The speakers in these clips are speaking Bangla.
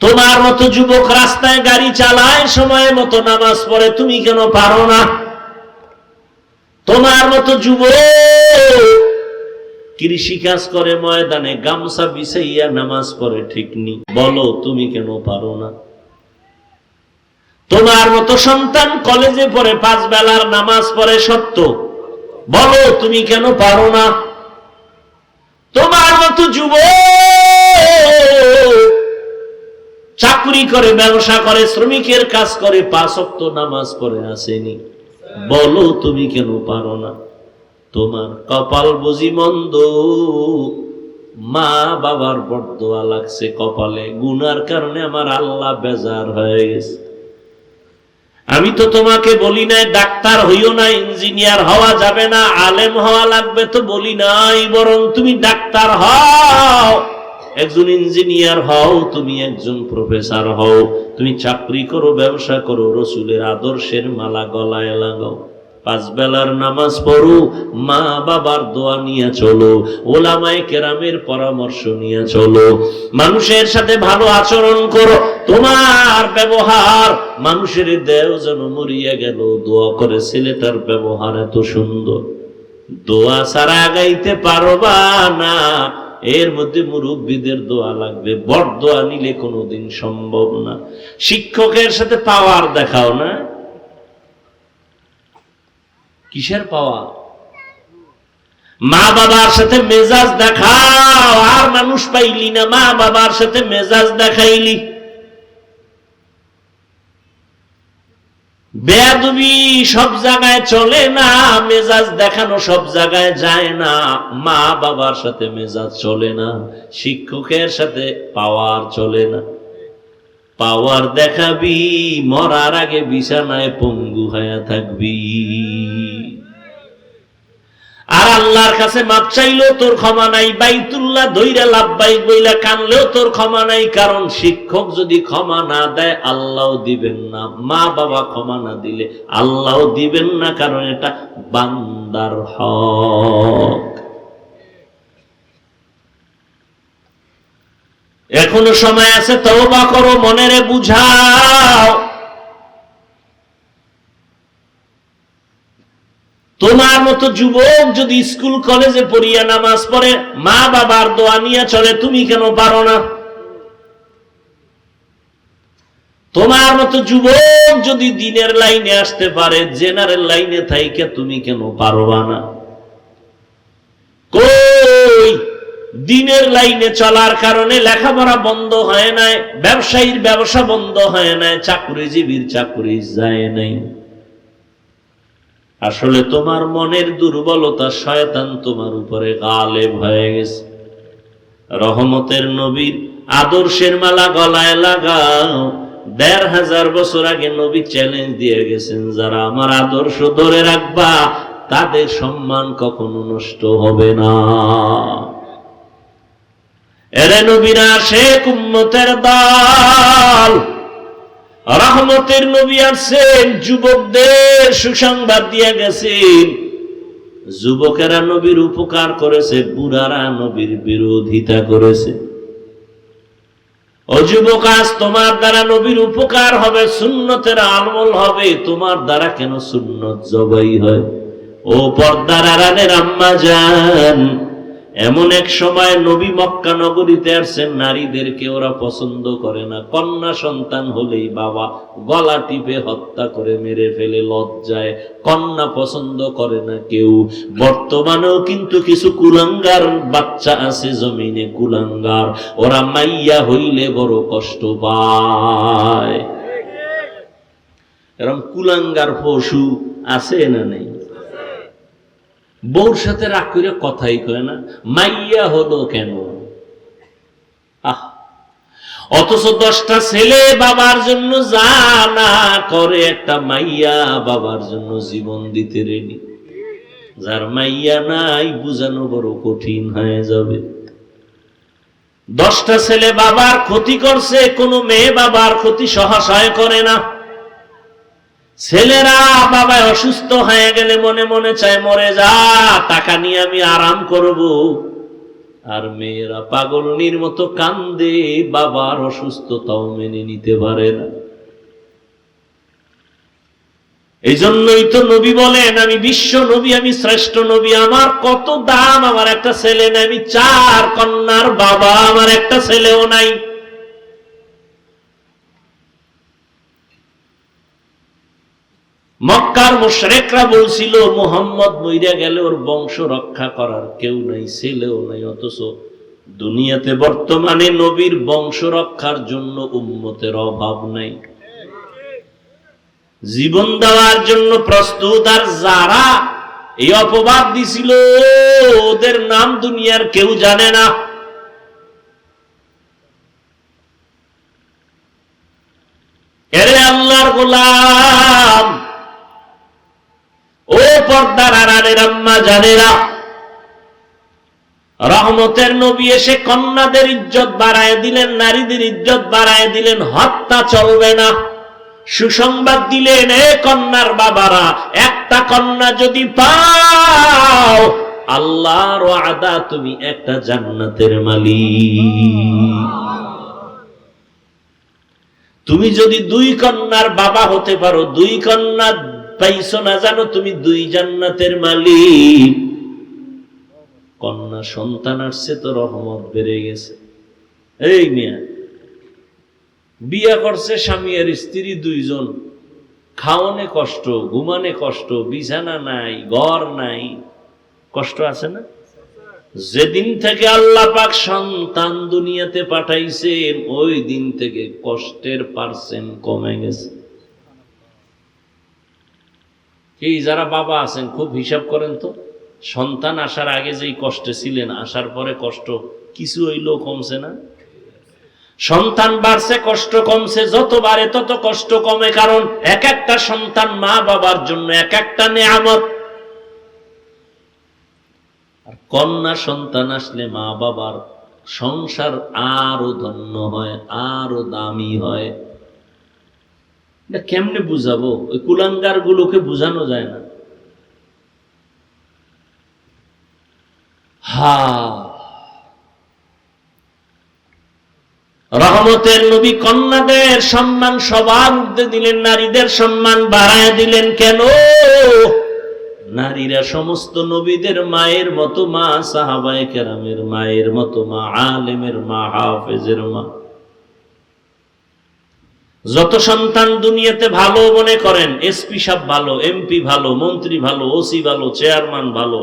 তোমার মতো যুবক রাস্তায় গাড়ি চালায় সময় মতো নামাজ পড়ে, তুমি কেন পারো না? তোমার মতো যুবক কৃষি কাজ করে ময়দানে গামছা বিছাইয়া নামাজ পড়ে, ঠিক নি। বলো, তুমি কেন পারো না? তোমার মতো সন্তান কলেজে পড়ে, পাঁচ বেলার নামাজ পড়ে, সত্য। বলো, তুমি কেন পারো না? তোমার মতো যুব চাকরি করে, ব্যবসা করে, শ্রমিকের কাজ করে, পাঁচ অক্ত নামাজ পড়ে আসেনি। বলো, তুমি কেন পারো না? তোমার কপাল বুঝি মন্দ। মা বাবার বরদোয়া লাগছে কপালে। গুনার কারণে আমার আল্লাহ বেজার হয়ে গেছে। আমি তো তোমাকে বলি নাই, ডাক্তার হইও না, ইঞ্জিনিয়ার হওয়া যাবে না, আলেম হওয়া লাগবে তো বলি নাই, বরং তুমি ডাক্তার হও। একজন ইঞ্জিনিয়ার হও, তুমি একজন প্রফেসর হও, তুমি চাকরি করো, ব্যবসা করো, রসুলের আদর্শের মালা গলায় লাগাও। পাঁচ বেলার নামাজ পড়ো, মা বাবার দোয়া নিয়ে চলো, ওলামায় কেরামের পরামর্শ নিয়ে চলো। মানুষের সাথে ভালো আচরণ করো, তোমার ব্যবহার, মানুষের দেও যেন মরিয়া গেল, দোয়া করে ছেলেটার ব্যবহার এত সুন্দর। দোয়া ছাড়া আগাইতে পারবা না এর মধ্যে মুরব্বীদের দোয়া লাগবে। বড় দোয়া নিলে কোনোদিন সম্ভব না। শিক্ষকের সাথে পাওয়ার দেখাও না। কিসের পাওয়া মা বাবার সাথে মেজাজ দেখাও। আর মানুষ পাইলি না। মা বাবার সাথে মেজাজ দেখাইলি। বেয়াদবি সব জায়গায় চলে না, মেজাজ দেখানো সব জায়গায় যায় না। মা বাবার সাথে মেজাজ চলে না, শিক্ষকের সাথে পাওয়ার চলে না। পাওয়ার দেখাবি, মরার আগে বিছানায় পঙ্গু হয়ে থাকবি। আর আল্লাহর কাছে মাপ চাইলেও তোর ক্ষমা নাই, বাইতুল্লাহ দইরা লাভবাই বইলা কানলেও তোর ক্ষমা নাই, কারণ শিক্ষক যদি ক্ষমা না দেয় আল্লাহ দিবেন না। মা বাবা ক্ষমা না দিলে আল্লাহ দিবেন না, কারণ এটা বান্দার হক। এখনও সময় আছে, তওবা করো, মনেরে বুঝাও। তোমার মতো যুবক যদি স্কুল, কলেজে পড়িয়া নামাজ পড়ে, মা বাবার দোয়া নিয়ে চলে, তুমি কেন পারো না? তোমার মতো যুবক যদি দিনের লাইনে আসতে পারে, জেনারেল লাইনে থাইকে তুমি কেন পারবা না? কই? দিনের লাইনে চলার কারণে লেখাপড়া বন্ধ হয় নাই, ব্যবসায়ীর ব্যবসা বন্ধ হয় নাই, চাকরিজীবীর চাকরি যায় নাই। আসলে তোমার মনের দুর্বলতা শয়তান তোমার উপরে গালেব হয়ে গেছে। রহমতের নবীর আদর্শের মালা গলায় লাগাও। দেড় হাজার বছর আগে নবী চ্যালেঞ্জ দিয়ে গেছেন, যারা আমার আদর্শ ধরে রাখবা, তাদের সম্মান কখনো নষ্ট হবে না। এরে নবীরা, শেখ উম্মতের দল! রহমতের নবী আসছেন, যুবকদের সুসংবাদ দিয়ে গেছেন। যুবকেরা নবীর উপকার করেছে, বুড়ারা নবীর বিরোধিতা করেছে। ও যুবক, আজ তোমার দ্বারা নবীর উপকার হবে, সুন্নতের আমল হবে, তোমার দ্বারা কেন সুন্নত জবাই হয়? ও পর্দার আড়ালের আম্মা যান এমন এক সময় নবী মক্কা নগরীতে আসছেন, নারীদেরকে ওরা পছন্দ করে না। কন্যা সন্তান হলেই বাবা গলা টিপে হত্যা করে মেরে ফেলে, লজ্জায়। কন্যা পছন্দ করে না কেউ। বর্তমানেও কিন্তু কিছু কুলাঙ্গার বাচ্চা আছে জমিনে, কুলাঙ্গার। ওরা মাইয়া হইলে বড় কষ্ট পায়। এরকম কুলাঙ্গার পশু আছে না নেই? বউর সাথে রাগ করে কথাই কয় না, মাইয়া হলো কেন? অথচ দশটা ছেলে বাবার জন্য যা না করে, একটা মাইয়া বাবার জন্য জীবন দিতে রেডি যার মাইয়া নাই, বুঝানো বড় কঠিন হয়ে যাবে। দশটা ছেলে বাবার ক্ষতি করছে, কোনো মেয়ে বাবার ক্ষতি সহাশয় করে না। ছেলেরা বাবায় অসুস্থ হয়ে গেলে মনে মনে চায়, মরে যা, টাকা নিয়ে আমি আরাম করব। আর মেয়েরা পাগলনির মতো কান্দে, বাবার অসুস্থতাও মেনে নিতে পারে না। এই জন্যই তো নবী বলেন, আমি বিশ্ব নবী, আমি শ্রেষ্ঠ নবী, আমার কত দাম, আমার একটা ছেলে নাই, আমি চার কন্যার বাবা, আমার একটা ছেলেও নাই। মক্কার মুশরেকরা বলছিল, মোহাম্মদ মইরা গেলে ওর বংশ রক্ষা করার কেউ নাই, ছেলেও নাই, অথচ দুনিয়াতে বর্তমানে নবীর বংশ রক্ষার জন্য উম্মতের অভাব নাই। জীবন দেওয়ার জন্য প্রস্তুত, আর যারা এই অপবাদ দিছিল, ওদের নাম দুনিয়ার কেউ জানে না। এরে আল্লাহর গোলাম আড়ালের আম্মা জানেরা, রহমতের নবী এসে কন্যাদের ইজ্জত বাড়ায় দিলেন, নারীদের ইজ্জত বাড়ায় দিলেন, হত্যা চলবে না। সুসংবাদ দিলেন, এ কন্যার বাবারা, একটা কন্যা যদি পাও, আল্লাহর আদা তুমি একটা জান্নাতের মালিক। তুমি যদি দুই কন্যার বাবা হতে পারো, দুই কন্যা পাইছো না জানো তুমি দুই জান্নাতের মালিক। কন্যা সন্তান আসছে তো রহমত বেড়ে গেছে। এই মিয়া, বিয়া করছে স্বামী আর স্ত্রী দুইজন। খাওয়ানে কষ্ট, ঘুমানে কষ্ট, বিছানা নাই, ঘর নাই। কষ্ট আছে না? যেদিন থেকে আল্লাহ পাক সন্তান দুনিয়াতে পাঠাইছেন, ওই দিন থেকে কষ্টের পার্সেন্ট কমে গেছে। এই যারা বাবা আছেন, খুব হিসাব করেন তো, সন্তান আসার আগে যেই কষ্টে ছিলেন, আসার পরে কষ্ট, কিছু হইলেও কমছে না? সন্তান বাড়ছে, কষ্ট কমছে, যত বাড়ে তত কষ্ট কমে, কারণ এক একটা সন্তান মা বাবার জন্য এক একটা নেয়ামত। আর কন্যা সন্তান আসলে মা বাবার সংসার আরও ধন্য হয়, আরও দামি হয়। এটা কেমনে বুঝাবো? ওই কুলাঙ্গার গুলোকে বুঝানো যায় না। হা। রহমতের নবী কন্যাদের সম্মান, সবার উর্ধে দিলেন, নারীদের সম্মান বাড়ায় দিলেন কেন? নারীরা সমস্ত নবীদের মায়ের মতো মা, সাহাবায়ে কেরামের মায়ের মতো মা, আলেমের মা, হাফেজের মা। যত সন্তান দুনিয়াতে ভালো মনে করেন, এসপি সাহেব ভালো, এমপি ভালো, মন্ত্রী ভালো, ওসি ভালো, চেয়ারম্যান ভালো,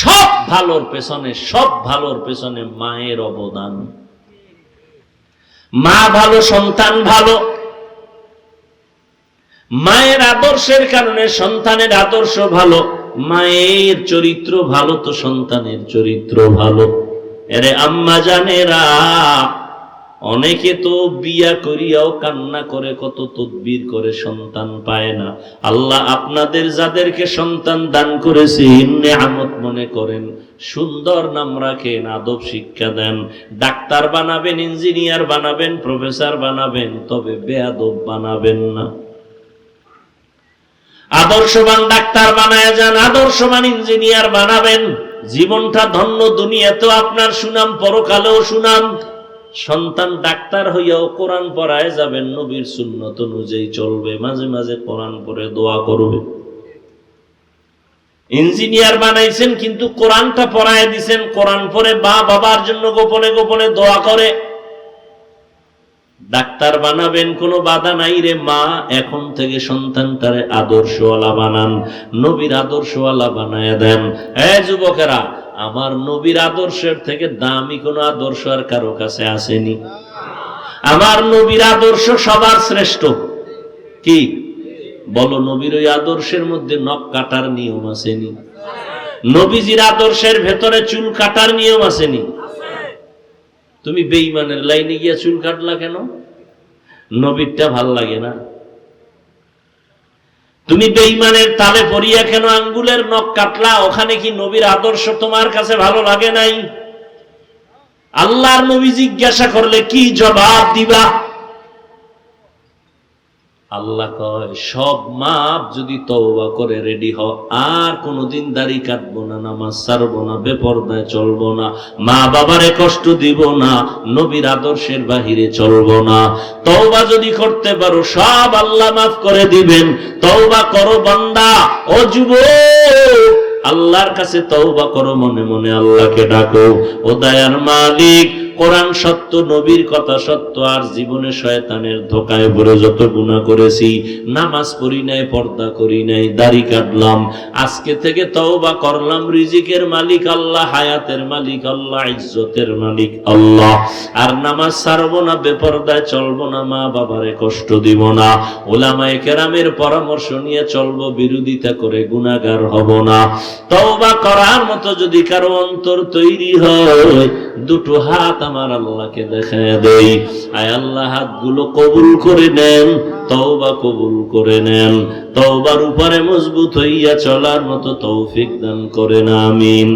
সব ভালোর পেছনে, সব ভালোর পেছনে মায়ের অবদান। মা ভালো, সন্তান ভালো। মায়ের আদর্শের কারণে সন্তানের আদর্শ ভালো, মায়ের চরিত্র ভালো তো সন্তানের চরিত্র ভালো। এরে আম্মা জানেরা অনেকে তো বিয়া করিয়াও কান্না করে, কত তদবির করে সন্তান পায় না। আল্লাহ আপনাদের যাদেরকে সন্তান দান করেছে নেয়ামত মনে করেন, সুন্দর নাম রাখেন, আদব শিক্ষা দেন। ডাক্তার বানাবেন, ইঞ্জিনিয়ার বানাবেন, প্রফেসর বানাবেন, তবে বেয়াদব বানাবেন না। আদর্শবান ডাক্তার বানায় যান, আদর্শবান ইঞ্জিনিয়ার বানাবেন। জীবনটা ধন্য, দুনিয়াতেও আপনার সুনাম, পরকালেও সুনাম। সন্তান ডাক্তার হইয়াও কোরআন পড়ায় যাবেন, নবীর সুন্নত অনুযায়ী চলবে, মাঝে মাঝে কোরআন পড়ে দোয়া করবে। ইঞ্জিনিয়ার বানাইছেন, কিন্তু কোরআনটা পড়ায় দিছেন, কোরআন পরে বা বাবার জন্য গোপনে গোপনে দোয়া করে। ডাক্তার বানাবেন, কোনো বাধা নাই রে মা, এখন থেকে সন্তানটারে আদর্শওয়ালা বানান, নবীর আদর্শওয়ালা বানায় দেন। এ যুবকেরা আমার নবীর আদর্শের থেকে দামি কোনো আদর্শ আর কারও কাছে আসেনি। আমার নবীর আদর্শ সবার শ্রেষ্ঠ। কি? বলো, নবীর ওই আদর্শের মধ্যে নখ কাটার নিয়ম আসেনি। নবীজির আদর্শের ভেতরে চুল কাটার নিয়ম আসেনি। তুমি বেইমানের লাইনে গিয়া চুল কাটলা কেন? নবীরটা ভালো লাগে না। তুমি বেইমানের তালে পড়িয়া কেন আঙ্গুলের নখ কাটলা? ওখানে কি নবীর আদর্শ তোমার কাছে ভালো লাগে নাই? আল্লাহর নবী জিজ্ঞাসা করলে কি জবাব দিবা? আল্লাহ কয়, সব মাপ যদি তওবা করে রেডি হ আর কোনোদিন দাড়ি কাটবো না, নামাজ ছাড়বো না, বেপরদায় চলবো না, মা বাবারে কষ্ট দিব না, নবীর আদর্শের বাহিরে চলবো না। তওবা যদি করতে পারো, সব আল্লাহ মাফ করে দিবেন। তওবা করো বান্দা, ও যুবক! আল্লাহর কাছে তওবা করো, মনে মনে আল্লাহকে ডাকো। ও দয়ার মালিক কোরআন সত্য, নবীর কথা সত্য, আর জীবনে শয়তানের ধোকায় পড়ে যত গুণা করেছি, নামাজ পড়ি নাই, পর্দা করি নাই, দাড়ি কাটলাম। আজকে থেকে তওবা করলাম, রিজিকের মালিক আল্লাহ, হায়াতের মালিক আল্লাহ, ইজ্জতের মালিক আল্লাহ। আর নামাজ ছাড়বো না, বেপর্দায় চলবো না, মা বাবারে কষ্ট দিব না। ওলামায়ে কেরামের পরামর্শ নিয়ে চলবো, বিরোধিতা করে গুনাহগার হব না। তওবা করার মতো যদি কারও অন্তর তৈরি হয় দুটো হাত আমার আল্লাহকে দেখা দেই। আয় আল্লাহ, হাতগুলো কবুল করে নেন, তওবা কবুল করে নেন। তওবার উপরে মজবুত হইয়া চলার মতো তৌফিক দান করেন, আমিন।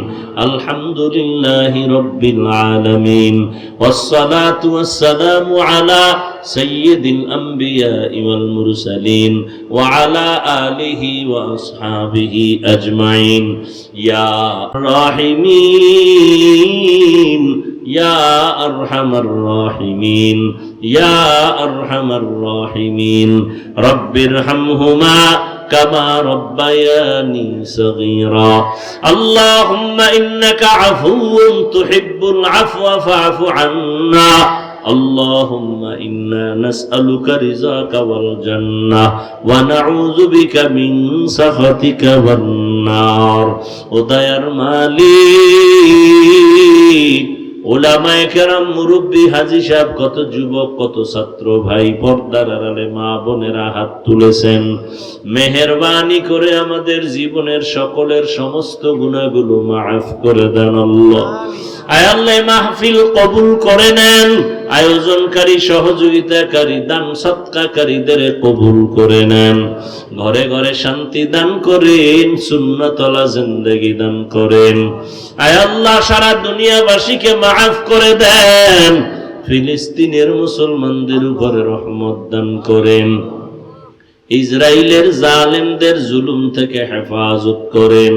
আলহামদুলিল্লাহি রব্বিল আলামিন। ওয়াসসালাতু ওয়াসসালামু আলা সাইয়্যিদিল আমবিয়া ওয়াল মুরসালিন ওয়া আলা আলিহি ওয়া আসহাবিহি আজমাইন। ইয়া রাহিমিন, ইয়া আরহামার রাহিমিন। يا أرحم الراحمين رب ارحمهما كما ربياني صغيرا اللهم إنك عفو تحب العفو فاعف عنا اللهم إنا نسألك رزاك والجنة ونعوذ بك من سخطك والنار ودير مالك ওলামায়ে কেরাম মুরব্বী হাজি সাহেব কত যুবক কত ছাত্র ভাই পর্দার আড়ালে মা বোনেরা হাত তুলেছেন। মেহরবানি করে আমাদের জীবনের সকলের সমস্ত গুণাগুলো মাফ করে দেন আল্লাহ। আয়াল্লাহ মাহফিল কবুল করে নেন। আয়োজনকারী, সহযোগিতাকারী, দান সৎকাকারীদের কবুল করে নেন। ঘরে ঘরে শান্তি দান করেন, সুন্নতলা জিন্দগি দান করেন। আয় আল্লাহ, সারা দুনিয়াবাসীকে মাফ করে দেন। ফিলিস্তিনের মুসলমানদের উপরে রহমত দান করেন। ইসরায়েলের জালেমদের জুলুম থেকে হেফাজত করেন।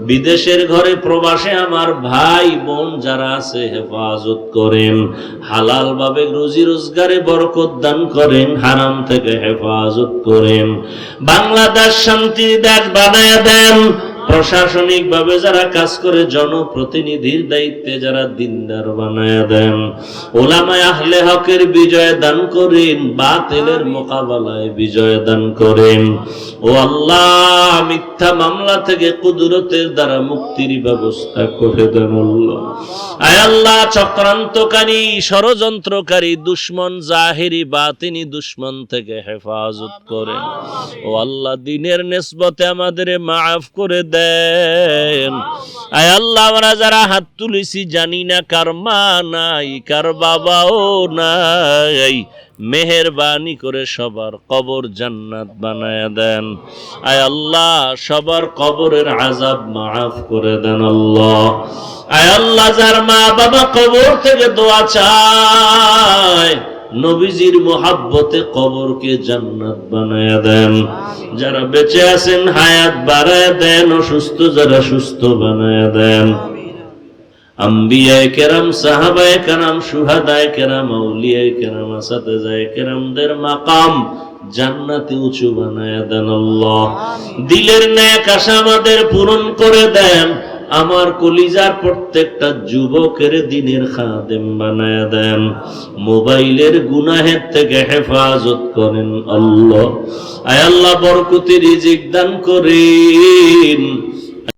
বিদেশের ঘরে প্রবাসে আমার ভাই বোন যারা আছে, হেফাজত করেন। হালাল ভাবে রুজি রোজগারে বরকত দান করেন, হারাম থেকে হেফাজত করেন। বাংলাদেশ শান্তি দেশ বানায় দেন। প্রশাসনিক ভাবে যারা কাজ করে, জনপ্রতিনিধির দায়িত্বে যারা দিনদার বানায় দেন। ওলামায় আহলে হকের বিজয় দান করেন, বাতিলের মোকাবেলায় বিজয় দান করেন। ও আল্লাহ, মিথ্যা মামলা থেকে কুদরতের দ্বারা মুক্তির ব্যবস্থা করে দেন আল্লাহ। চক্রান্তকারী, ষড়যন্ত্রকারী দুশ্মন জাহেরি বাতিনি দুশ্মন থেকে হেফাজত করেন। ও আল্লাহ, দিনের নেসবতে আমাদের মাফ করে দেন আয় আল্লাহ, আমরা যারা হাত তুলেছি জানি না কার মা নাই, কার বাবাও নাই। মেহেরবানি করে সবার কবর জান্নাত বানায় দেন। আয় আল্লাহ, সবার কবরের আজাব মাফ করে দেন আল্লাহ। আয় আল্লাহ, যার মা বাবা কবর থেকে দোয়া চায় নবীজির মোহাব্বতে কবরকে জান্নাত বানায় দেন। যারা বেঁচে আছেন হায়াত বাড়ায় দেন অসুস্থ যারা সুস্থ বানায় দেন। আম্বিয়ায় কেরাম সাহাবায় কেরাম সুহাদায় কেরাম আউলিয়ায় কেরাম আসাতে যায় কেরামদের মাকাম জান্নাতে উঁচু বানায় দেন আল্লাহ। দিলের ন্যাক আশা আমাদের পূরণ করে দেন। আমার কলিজার প্রত্যেকটা যুবকের দিনের খাদেম বানায় দেন। মোবাইলের গুনাহের থেকে হেফাজত করেন আল্লাহ। আয় আল্লাহ বরকতি রিজিক দান করেন।